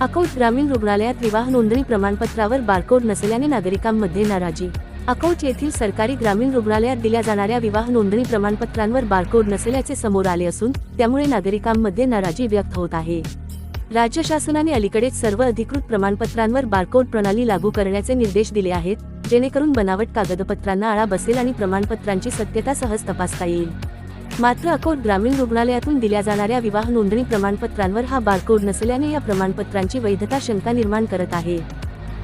अकोट ग्रामीण रुग्णालयात विवाह नोंदणी प्रमाणपत्रावर बारकोड नसल्याने नागरिकांमध्ये नाराजी. अकोट येथील सरकारी ग्रामीण रुग्णालयात दिल्या जाणाऱ्या विवाह नोंदणी प्रमाणपत्रांवर बारकोड नसल्याचे समोर आले असून त्यामुळे नागरिकांमध्ये नाराजी व्यक्त होत आहे. राज्य शासनाने अलीकडेच सर्व अधिकृत प्रमाणपत्रांवर बारकोड प्रणाली लागू करण्याचे निर्देश दिले आहेत जेणेकरून बनावट कागदपत्रांना आळा बसेल आणि प्रमाणपत्रांची सत्यता सहज तपासता येईल. मात्र अकोट ग्रामीण रुग्णालयातून दिल्या जाणाऱ्या विवाह नोंदणी प्रमाणपत्रांवर हा बारकोड नसल्याने या प्रमाणपत्रांची वैधता शंका निर्माण करत आहे.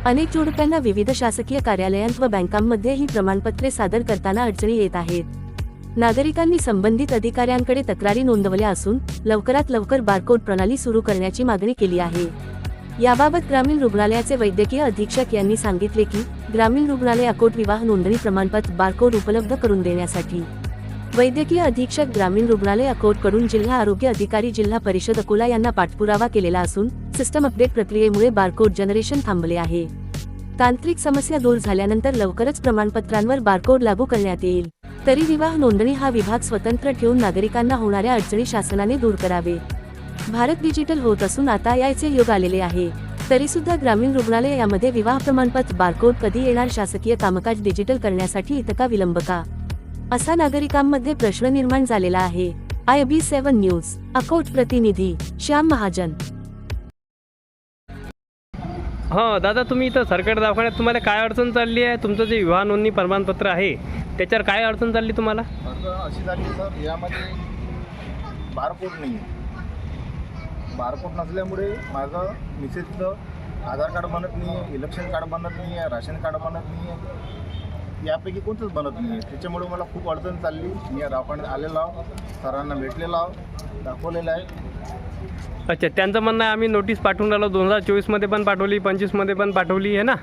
अनेक जोडप्यांना विविध शासकीय कार्यालयांत व बँकांमध्ये ही प्रमाणपत्रे सादर करताना अडचणी येत आहेत. नागरिकांनी संबंधित अधिकाऱ्यांकडे तक्रारी नोंदवल्या असून लवकरात लवकर बारकोड प्रणाली सुरू करण्याची मागणी केली आहे. याबाबत ग्रामीण रुग्णालयाचे वैद्यकीय अधीक्षक यांनी सांगितले की ग्रामीण रुग्णालय अकोट विवाह नोंदणी प्रमाणपत्र बारकोड उपलब्ध करून देण्यासाठी वैद्यकीय अधीक्षक ग्रामीण रुग्णालय अकोटकडून जिल्हा आरोग्य अधिकारी जिल्हा परिषद अकोला यांना पाठपुरावा केलेला असून सिस्टम अपडेट प्रक्रियेमुळे बारकोड जनरेशन थांबले आहे. तांत्रिक समस्या दूर झाल्यानंतर लवकरच प्रमाणपत्रांवर बारकोड लागू करण्यात येईल. तरी विवाह नोंदणी हा विभाग स्वतंत्र ठेवून नागरिकांना होणाऱ्या अडचणी शासनाने दूर करावे. भारत डिजिटल होत असून आता याचे युग आलेले आहे. तरी सुद्धा ग्रामीण रुग्णालय यामध्ये विवाह प्रमाणपत्र बारकोड कधी येणार शासकीय कामकाज डिजिटल करण्यासाठी इतका विलंब का? असा नागरिकांमध्ये प्रश्न निर्माण झालेला आहे. I B seven news Akot प्रतिनिधी श्याम महाजन. हां दादा तुम्ही इथं सरकारी दवाखान्यात तुम्हाला काय अडचण चालली आहे? तुमचं जे विवाह नोंदणी प्रमाणपत्र आहे त्याच्यावर काय अडचण चालली तुम्हाला? अशी झाली सर यामध्ये बारकोड नाही आहे. बारकोड नसल्यामुळे माझं मिसेसचं आधार कार्ड बनत नाही इलेक्शन कार्ड बनत नाही राशन कार्ड बनत नाही. यापैकी कोणतंच बनत नाही. त्याच्यामुळे मला खूप अडचण चालली. मी या दवाखान्यात आलेलो आहो सरांना भेटलेलो आहो दाखवलेलं आहे. अच्छा त्यांचं म्हणणं आहे आम्ही नोटीस पाठवून राहिलो दोन हजार चोवीसमध्ये पण पाठवली पंचवीसमध्ये पण पाठवली आहे ना?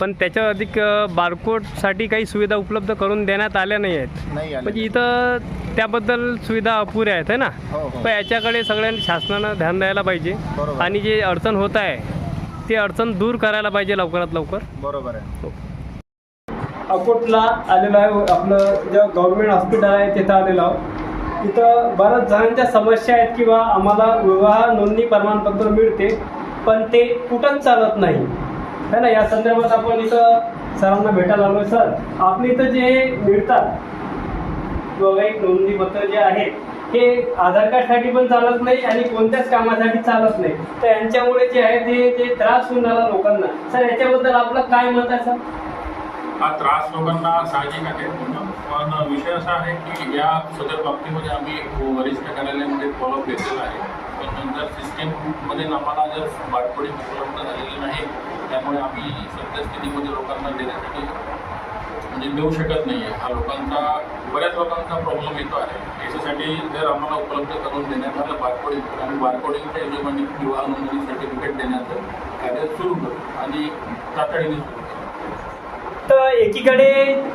पण त्याच्या अधिक बारकोडसाठी काही सुविधा उपलब्ध करून देण्यात आल्या नाही आहेत. म्हणजे इथं त्याबद्दल सुविधा अपुऱ्या आहेत है ना? हो हो. पण याच्याकडे सगळ्यांनी शासनानं ध्यान द्यायला पाहिजे. आणि जे अडचण होत आहे ते अडचण दूर करायला पाहिजे लवकरात लवकर. बरोबर आहे. अकोटला आलेलो आहे. आपलं जे गव्हर्मेंट हॉस्पिटल आहे तिथं आलेलो आहोत. इथं बऱ्याच जणांच्या समस्या आहेत किंवा आम्हाला विवाह नोंदणी प्रमाणपत्र मिळते पण ते कुठंच चालत नाही. है ना? या संदर्भात आपण इथं सरांना भेटायला आलो सर आपले इथं जे मिळतात वैवाहिक नोंदणीपत्र जे आहे हे आधार कार्डसाठी पण चालत नाही आणि कोणत्याच कामासाठी चालत नाही. तर यांच्यामुळे जे आहे ते जे त्रास होऊन राहिला लोकांना. सर याच्याबद्दल आपलं काय मत आहे सर? हा त्रास लोकांना साहजिक आहे. पण विषय असा आहे की या सदर बाबतीमध्ये आम्ही वरिष्ठ कार्यालयामध्ये फॉलोअप घेतलेला आहे. पण नंतर सिस्टीममध्ये आम्हाला जर बारकोडिंग उपलब्ध झालेली नाही त्यामुळे आम्ही सद्यस्थितीमध्ये लोकांना देण्यासाठी म्हणजे देऊ शकत नाही आहे हा लोकांचा बऱ्याच लोकांचा प्रॉब्लेम येतो आहे. याच्यासाठी जर आम्हाला उपलब्ध करून देण्यात आलं बारकोडिंग आणि बारकोडिंगच्या हिशोबाने विवाह नोंदणी सर्टिफिकेट देण्याचं कार्य सुरू करू. आणि तातडीने सुरू तर एकीकडे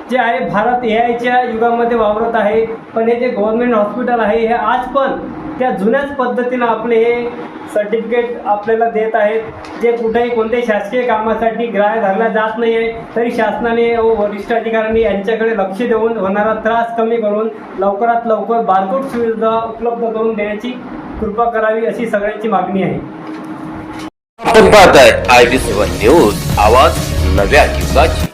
जे आहे भारत ए आयच्या युगामध्ये वावरत आहे पण हे जे गव्हर्नमेंट हॉस्पिटल आहे हे आज पण त्या जुन्याच पद्धतीनं आपले हे सर्टिफिकेट आपल्याला देत आहेत. जे कुठेही कोणत्याही शासकीय कामासाठी ग्राह्य धरला जात नाही आहे तरी शासनाने व वरिष्ठ अधिकाऱ्यांनी यांच्याकडे लक्ष देऊन होणारा त्रास कमी करून लवकरात लवकर बारकोड सुविधा उपलब्ध करून देण्याची कृपा करावी अशी सगळ्यांची मागणी आहे. आपण पाहताय आय बी सेवन न्यूज आवाज नव्या युगाची.